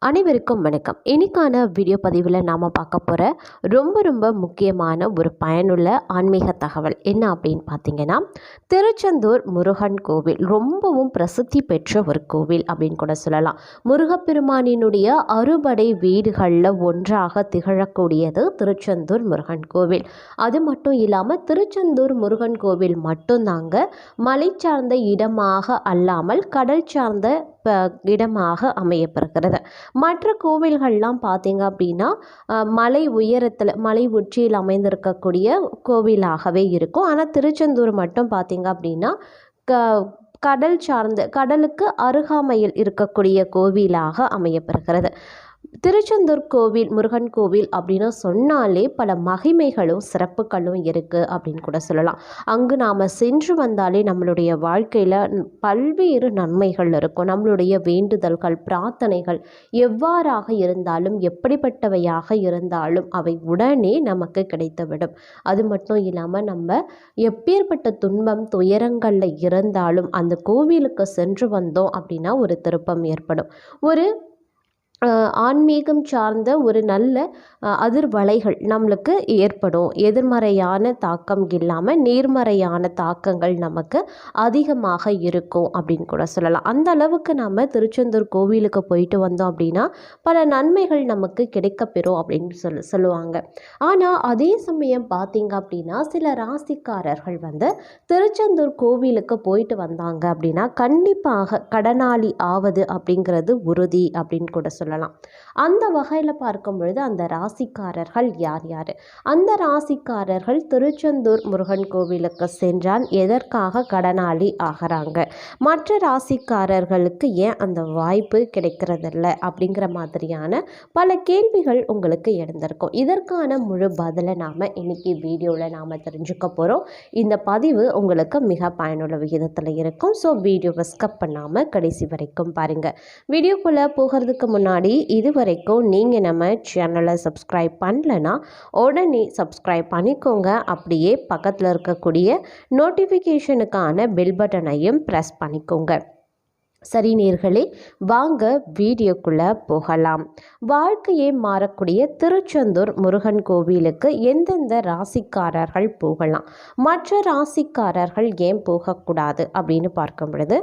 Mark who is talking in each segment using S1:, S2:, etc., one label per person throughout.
S1: அனைவருக்கும் வணக்கம். இன்னைக்கான வீடியோ பதிவில் நாம் பார்க்க போகிற ரொம்ப ரொம்ப முக்கியமான ஒரு பயனுள்ள ஆன்மீக தகவல் என்ன அப்படின்னு பார்த்தீங்கன்னா திருச்செந்தூர் முருகன் கோவில். ரொம்பவும் பிரசித்தி பெற்ற ஒரு கோவில் அப்படின்னு கூட சொல்லலாம். முருகப்பெருமானினுடைய அறுபடை வீடுகளில் ஒன்றாக திகழக்கூடியது திருச்செந்தூர் முருகன் கோவில். அது மட்டும் இல்லாமல் திருச்செந்தூர் முருகன் கோவில் மட்டும்தாங்க மலை சார்ந்த இடமாக அல்லாமல் கடல் சார்ந்த ப- இடமாக அமையப்பெறுகிறது மற்ற கோவில்கள்லாம் பார்த்தீங்க அப்படின்னா மலை உயரத்தில் மலை உச்சியில் அமைந்திருக்கக்கூடிய கோவிலாகவே இருக்கும். ஆனால் திருச்செந்தூர் மட்டும் பார்த்தீங்க அப்படின்னா க கடல் சார்ந்த கடலுக்கு அருகாமையில் இருக்கக்கூடிய கோவிலாக அமையப்பெறுகிறது திருச்செந்தூர் கோவில் முருகன் கோவில் அப்படின்னு சொன்னாலே பல மகிமைகளும் சிறப்புகளும் இருக்குது அப்படின்னு கூட சொல்லலாம். அங்கு நாம் சென்று வந்தாலே நம்மளுடைய வாழ்க்கையில் பல்வேறு நன்மைகள் இருக்கும். நம்மளுடைய வேண்டுதல்கள் பிரார்த்தனைகள் எவ்வாறாக இருந்தாலும் எப்படிப்பட்டவையாக இருந்தாலும் அவை உடனே நமக்கு கிடைத்துவிடும். அது மட்டும் இல்லாமல் நம்ம எப்பேற்பட்ட துன்பம் துயரங்களில் இருந்தாலும் அந்த கோவிலுக்கு சென்று வந்தோம் அப்படின்னா ஒரு திருப்பம் ஏற்படும். ஒரு ஆன்மீகம் சார்ந்த ஒரு நல்ல அதிர்வலைகள் நம்மளுக்கு ஏற்படும். எதிர்மறையான தாக்கம் இல்லாமல் நேர்மறையான தாக்கங்கள் நமக்கு அதிகமாக இருக்கும் அப்படின்னு கூட சொல்லலாம். அந்த அளவுக்கு நம்ம திருச்செந்தூர் கோவிலுக்கு போயிட்டு வந்தோம் அப்படின்னா பல நன்மைகள் நமக்கு கிடைக்கப்பெறும் அப்படின்னு சொல்லு சொல்லுவாங்க. ஆனால் அதே சமயம் பார்த்தீங்க அப்படின்னா சில ராசிக்காரர்கள் வந்து திருச்செந்தூர் கோவிலுக்கு போயிட்டு வந்தாங்க அப்படின்னா கண்டிப்பாக கடனாளி ஆவது அப்படிங்கிறது உறுதி அப்படின்னு கூட சொல்லலாம். அந்த வகையில் பார்க்கும் பொழுது அந்த ராசிக்காரர்கள் யார் யார்? அந்த ராசிக்காரர்கள் திருச்செந்தூர் முருகன் கோவிலுக்கு சென்றால் எதற்காக கடனாளி ஆகிறாங்க? மற்ற ராசிக்காரர்களுக்கு ஏன் அந்த வாய்ப்பு கிடைக்கிறதில்ல? அப்படிங்கிற மாதிரியான பல கேள்விகள் உங்களுக்கு எழுந்திருக்கும். இதற்கான முழு பதிலை நாம் இன்னைக்கு வீடியோவில் நாம் தெரிஞ்சுக்க போகிறோம் இந்த பதிவு உங்களுக்கு மிக பயனுள்ள விகிதத்தில் இருக்கும். ஸோ வீடியோவை ஸ்கப் பண்ணாமல் கடைசி வரைக்கும் பாருங்கள் வீடியோக்குள்ளே போகிறதுக்கு முன்னாடி இது வரைக்கும் நீங்கள் நம்ம சேனலை சப்ஸ்கிரைப் பண்ணலன்னா உடனே சப்ஸ்கிரைப் பண்ணிக்கோங்க. அப்படியே பக்கத்தில் இருக்கக்கூடிய நோட்டிஃபிகேஷனுக்கான பெல் பட்டனையும் ப்ரெஸ் பண்ணிக்கோங்க. சரி நேர்களே வாங்க வீடியோக்குள்ளே போகலாம். வாழ்க்கையை மாறக்கூடிய திருச்செந்தூர் முருகன் கோவிலுக்கு எந்தெந்த ராசிக்காரர்கள் போகலாம்? மற்ற ராசிக்காரர்கள் ஏன் போகக்கூடாது? அப்படின்னு பார்க்கும் பொழுது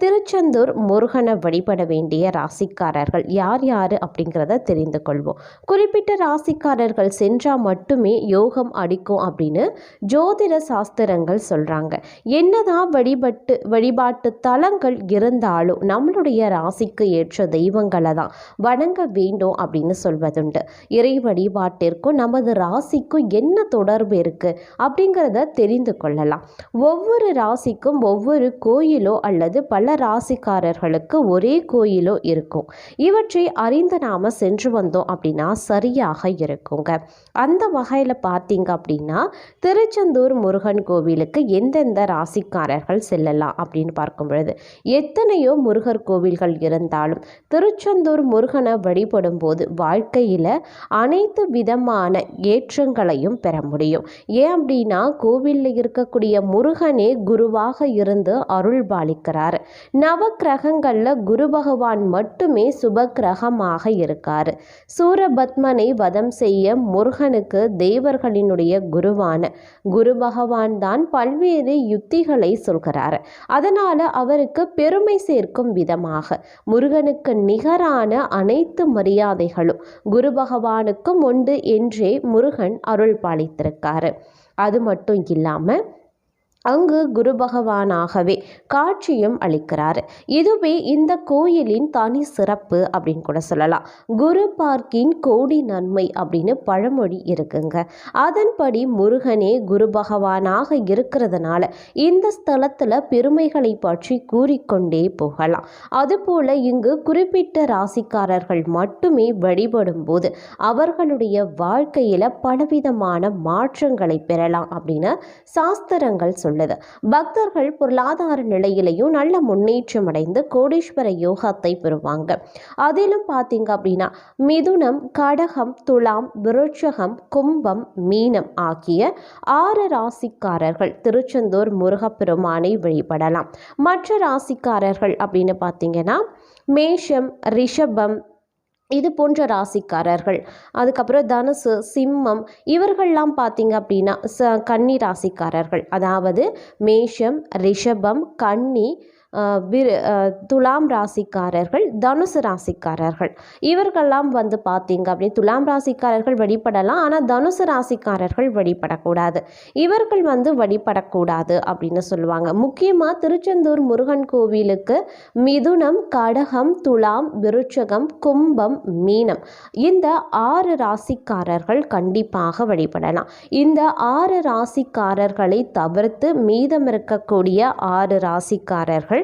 S1: திருச்செந்தூர் முருகனை வழிபட வேண்டிய ராசிக்காரர்கள் யார் யார் அப்படிங்கிறத தெரிந்து கொள்வோம். குறிப்பிட்ட ராசிக்காரர்கள் சென்றால் மட்டுமே யோகம் அடிக்கும் அப்படின்னு ஜோதிட சாஸ்திரங்கள் சொல்கிறாங்க என்னதான் வழிபட்டு வழிபாட்டு தலங்கள் இருந்தாலும் நம்மளுடைய ராசிக்கு ஏற்ற தெய்வங்களை தான் வணங்க வேண்டும் அப்படின்னு சொல்வதுண்டு. இறை வழிபாட்டிற்கும் நமது ராசிக்கும் என்ன தொடர்பு இருக்குது அப்படிங்கிறத தெரிந்து கொள்ளலாம். ஒவ்வொரு ராசிக்கும் ஒவ்வொரு கோயிலோ அல்லது பல ராசிக்காரர்களுக்கு ஒரே கோயிலோ இருக்கும். இவற்றை அறிந்து நாம் சென்று வந்தோம் அப்படின்னா சரியாக இருக்குங்க. அந்த வகையில் பார்த்தீங்க அப்படின்னா திருச்செந்தூர் முருகன் கோவிலுக்கு எந்தெந்த ராசிக்காரர்கள் செல்லலாம் அப்படின்னு பார்க்கும் பொழுது எத்தனையோ முருகர் கோவில்கள் இருந்தாலும் திருச்செந்தூர் முருகனை வழிபடும் போது வாழ்க்கையில் அனைத்து விதமான ஏற்றங்களையும் பெற முடியும். ஏன் அப்படின்னா கோவிலில் இருக்கக்கூடிய முருகனே குருவாக இருந்து அருள் பாலிக்கிறார். நவ கிரகங்களில் குரு பகவான் மட்டுமே சுப கிரகமாக இருக்கார். சூரபத்மனை வதம் செய்ய முருகனுக்கு தேவர்களினுடைய குருவான குரு பகவான் தான் பல்வேறு யுத்திகளை சொல்கிறார். அதனால அவருக்கு பெருமை சேர்க்கும் விதமாக. முருகனுக்கு நிகரான அனைத்து மரியாதைகளும் குரு பகவானுக்கும் உண்டு என்றே முருகன் அருள் பாலித்திருக்காரு. அது மட்டும் இல்லாமல் அங்கு குரு பகவானாகவே காட்சியும் அளிக்கிறார். இதுவே இந்த கோயிலின் தனி சிறப்பு அப்படின்னு கூட சொல்லலாம். குரு பார்க்கின் கோடி நன்மை அப்படின்னு பழமொழி இருக்குங்க. அதன்படி முருகனே குரு பகவானாக இருக்கிறதுனால இந்த ஸ்தலத்தில் பெருமைகளை பற்றி கூறிக்கொண்டே போகலாம். அதுபோல இங்கு குறிப்பிட்ட ராசிக்காரர்கள் மட்டுமே வழிபடும் போது அவர்களுடைய வாழ்க்கையில் பலவிதமான மாற்றங்களை பெறலாம் அப்படின்னு சாஸ்திரங்கள் உள்ளது பக்தர்கள் பொருளாதார நிலையிலையும் நல்ல முன்னேற்றம் அடைந்து கோடீஸ்வர யோகத்தை பெறுவாங்க. அதிலும் பார்த்தீங்க அப்படின்னா மிதுனம் கடகம் துலாம் விருட்சகம் கும்பம் மீனம் ஆகிய ஆறு ராசிக்காரர்கள் திருச்செந்தூர் முருகப்பெருமானை வழிபடலாம். மற்ற ராசிக்காரர்கள் அப்படின்னு பார்த்தீங்கன்னா மேஷம் ரிஷபம் இது போன்ற ராசிக்காரர்கள். அதுக்கப்புறம் தனுசு சிம்மம் இவர்கள்லாம் பார்த்தீங்க அப்படின்னா ச கன்னி ராசிக்காரர்கள். அதாவது மேஷம் ரிஷபம் கன்னி துலாம் ராசிக்காரர்கள் தனுசு ராசிக்காரர்கள். இவர்கள்லாம் வந்து பார்த்தீங்க அப்படின்னு துலாம் ராசிக்காரர்கள் வழிபடலாம் ஆனால் தனுசு ராசிக்காரர்கள் வழிபடக்கூடாது இவர்கள் வந்து வழிபடக்கூடாது அப்படின்னு சொல்லுவாங்க. முக்கியமாக திருச்செந்தூர் முருகன் கோவிலுக்கு மிதுனம் கடகம் துலாம் விருட்சகம் கும்பம் மீனம் இந்த ஆறு ராசிக்காரர்கள் கண்டிப்பாக வழிபடலாம் இந்த ஆறு ராசிக்காரர்களை தவிர்த்து மீதம் இருக்கக்கூடிய ஆறு ராசிக்காரர்கள்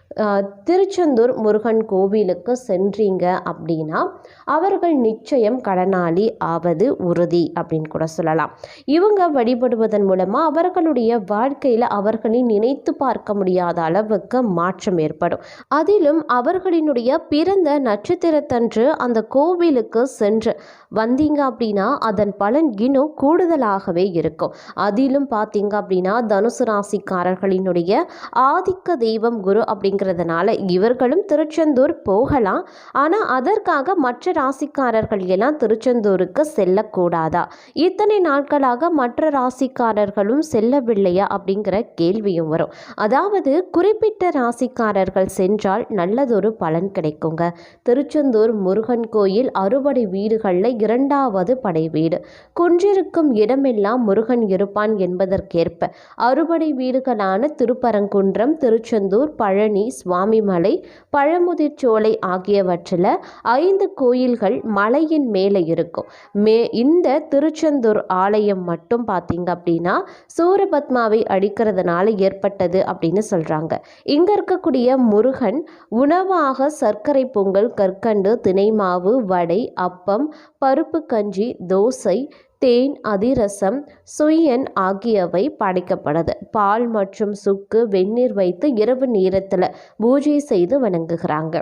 S1: திருச்செந்தூர் முருகன் கோவிலுக்கு சென்றீங்க அப்படின்னா அவர்கள் நிச்சயம் கடனாளி ஆவது உறுதி அப்படின்னு கூட சொல்லலாம். இவங்க வழிபடுவதன் மூலமாக அவர்களுடைய வாழ்க்கையில் அவர்களின் நினைத்து பார்க்க முடியாத அளவுக்கு மாற்றம் ஏற்படும். அதிலும் அவர்களினுடைய பிறந்த நட்சத்திரத்தன்று அந்த கோவிலுக்கு சென்று வந்தீங்க அப்படின்னா அதன் பலன் இன்னும் கூடுதலாகவே இருக்கும். அதிலும் பார்த்தீங்க அப்படின்னா தனுசு ராசிக்காரர்களினுடைய ஆதிக்க தெய்வம் குரு அப்படிங்கிறதுனால இவர்களும் திருச்செந்தூர் போகலாம். ஆனால் அதற்காக மற்ற ராசிக்காரர்கள் எல்லாம் திருச்செந்தூருக்கு செல்லக்கூடாதா? இத்தனை நாட்களாக மற்ற ராசிக்காரர்களும் செல்லவில்லையா? அப்படிங்கிற கேள்வியும் வரும். அதாவது குறிப்பிட்ட ராசிக்காரர்கள் சென்றால் நல்லதொரு பலன் கிடைக்குங்க. திருச்செந்தூர் முருகன் கோயில் அறுபடை வீடுகளில் இரண்டாவது படை வீடு. குன்றிருக்கும் இடமெல்லாம் முருகன் இருப்பான் என்பதற்கேற்ப. அறுபடை வீடுகளான திருப்பரங்குன்றம் திருச்செந்தூர் பழனி சுவாமிமலை பழமுதிர்ச்சோலை ஆகியவற்றில் ஐந்து கோயில்கள் மலையின் மேலே இருக்கும். மே இந்த திருச்செந்தூர் ஆலயம் மட்டும் பார்த்தீங்க அப்படின்னா சூரபத்மாவை அடிக்கிறதுனால ஏற்பட்டது அப்படின்னு சொல்கிறாங்க இங்கே இருக்கக்கூடிய முருகன் உணவாக சர்க்கரை பொங்கல் கற்கண்டு திணைமாவு வடை அப்பம் பருப்பு கஞ்சி தோசை தேன் அதிரசம் சுயன் ஆகியவை படைக்கப்படுது பால் மற்றும் சுக்கு வெந்நீர் வைத்து இரவு நேரத்தில் பூஜை செய்து வணங்குகிறாங்க.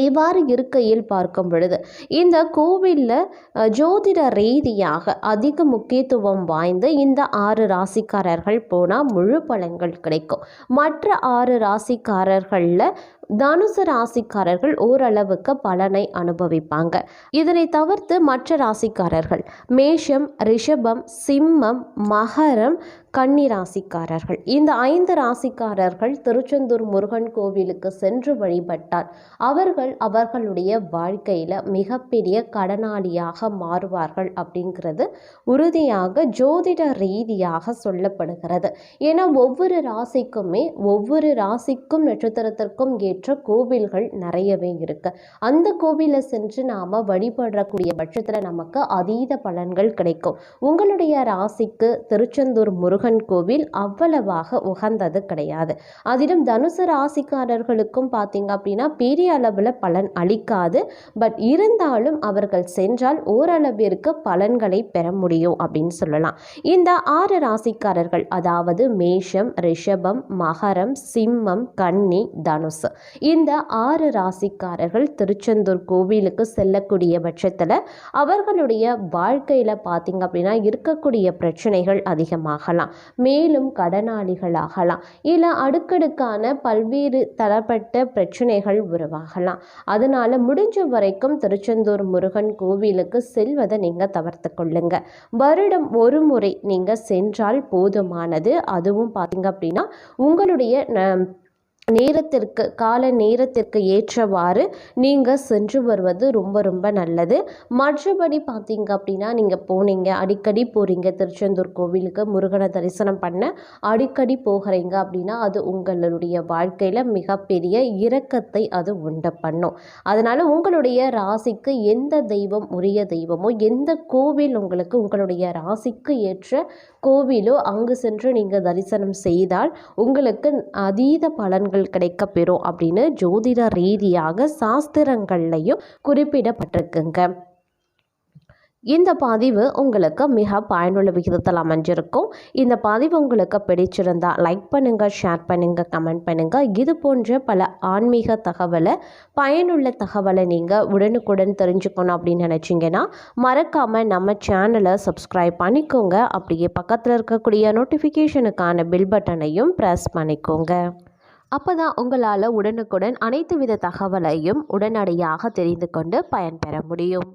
S1: இவ்வாறு இருக்கையில் பார்க்கும் பொழுது இந்த கோவிலில் ஜோதிட ரீதியாக அதிக முக்கியத்துவம் வாய்ந்த இந்த ஆறு ராசிக்காரர்கள் போனால் முழு பலன்கள் கிடைக்கும். மற்ற ஆறு ராசிக்காரர்களில் தனுசு ராசிக்காரர்கள் ஓரளவுக்கு பலனை அனுபவிப்பாங்க. இதனை தவிர்த்து மற்ற ராசிக்காரர்கள் மேஷம் ரிஷபம் சிம்மம் மகரம் கன்னி ராசிக்காரர்கள். இந்த ஐந்து ராசிக்காரர்கள் திருச்செந்தூர் முருகன் கோவிலுக்கு சென்று வழிபட்டால் அவர்கள் அவர்களுடைய வாழ்க்கையில் மிகப்பெரிய கடனாளியாக மாறுவார்கள் அப்படிங்கிறது உறுதியாக ஜோதிட ரீதியாக சொல்லப்படுகிறது. ஏன்னா ஒவ்வொரு ராசிக்குமே ஒவ்வொரு ராசிக்கும் நட்சத்திரத்திற்கும் ஏற்ற கோவில்கள் நிறையவே இருக்கு. அந்த கோவிலை சென்று நாம் வழிபடக்கூடிய பட்சத்தில் நமக்கு அதீத பலன்கள் கிடைக்கும். உங்களுடைய ராசிக்கு திருச்செந்தூர் முருகன் கோவில் அவ்வளவாக உகந்தது கிடையாது. அதிலும் தனுசு ராசிக்காரர்களுக்கும் பார்த்தீங்க அப்படின்னா பெரிய அளவில் பலன் அளிக்காது. பட் இருந்தாலும் அவர்கள் சென்றால் ஓரளவிற்கு பலன்களை பெற முடியும் அப்படின்னு சொல்லலாம். இந்த ஆறு ராசிக்காரர்கள் அதாவது மேஷம் ரிஷபம் மகரம் சிம்மம் கன்னி தனுசு. இந்த ஆறு ராசிக்காரர்கள் திருச்செந்தூர் கோவிலுக்கு செல்லக்கூடிய பட்சத்தில் அவர்களுடைய வாழ்க்கையில் பார்த்தீங்க அப்படின்னா இருக்கக்கூடிய பிரச்சனைகள் அதிகமாகலாம். மேலும் கடனாளிகளாகலாம். இல்லை அடுக்கடுக்கான பல்வேறு தரப்பட்ட பிரச்சனைகள் உருவாகலாம். அதனால் முடிஞ்ச வரைக்கும் திருச்செந்தூர் முருகன் கோவிலுக்கு செல்வதை நீங்கள் தவிர்த்து கொள்ளுங்க. வருடம் ஒரு முறை நீங்கள் சென்றால் போதுமானது. அதுவும் பார்த்தீங்க அப்படின்னா உங்களுடைய ந- நேரத்திற்கு கால நேரத்திற்கு ஏற்றவாறு நீங்கள் சென்று வருவது ரொம்ப ரொம்ப நல்லது. மற்றபடி பார்த்தீங்க அப்படின்னா நீங்கள் போனீங்க அடிக்கடி போகிறீங்க திருச்செந்தூர் கோவிலுக்கு முருகனை தரிசனம் பண்ண அடிக்கடி போகிறீங்க அப்படின்னா அது உங்களுடைய வாழ்க்கையில் மிகப்பெரிய இரக்கத்தை அது உண்டு பண்ணும். அதனால் உங்களுடைய ராசிக்கு எந்த தெய்வம் உரிய தெய்வமோ எந்த கோவில் உங்களுக்கு உங்களுடைய ராசிக்கு ஏற்ற கோவிலோ அங்கு சென்று நீங்கள் தரிசனம் செய்தால் உங்களுக்கு அதீத பலன் பலன்கள் கிடைக்க பெறும் அப்படின்னு ஜோதிட ரீதியாக சாஸ்திரங்கள்லையும் குறிப்பிடப்பட்டிருக்குங்க. இந்த பதிவு உங்களுக்கு மிக பயனுள்ள விகிதத்தில் அமைஞ்சிருக்கும். இந்த பதிவு உங்களுக்கு பிடிச்சிருந்தா லைக் பண்ணுங்கள் ஷேர் பண்ணுங்கள் கமெண்ட் பண்ணுங்கள் இது போன்ற பல ஆன்மீக தகவலை பயனுள்ள தகவலை நீங்கள் உடனுக்குடன் தெரிஞ்சுக்கணும் அப்படின்னு நினச்சிங்கன்னா மறக்காமல் நம்ம சேனலை சப்ஸ்கிரைப் பண்ணிக்கோங்க. அப்படியே பக்கத்தில் இருக்கக்கூடிய நோட்டிஃபிகேஷனுக்கான பில் பட்டனையும் ப்ரெஸ் பண்ணிக்கோங்க. அப்போ தான் உங்களால் உடனுக்குடன் அனைத்து வித தகவலையும் உடனடியாக தெரிந்து கொண்டு பயன்பெற முடியும்.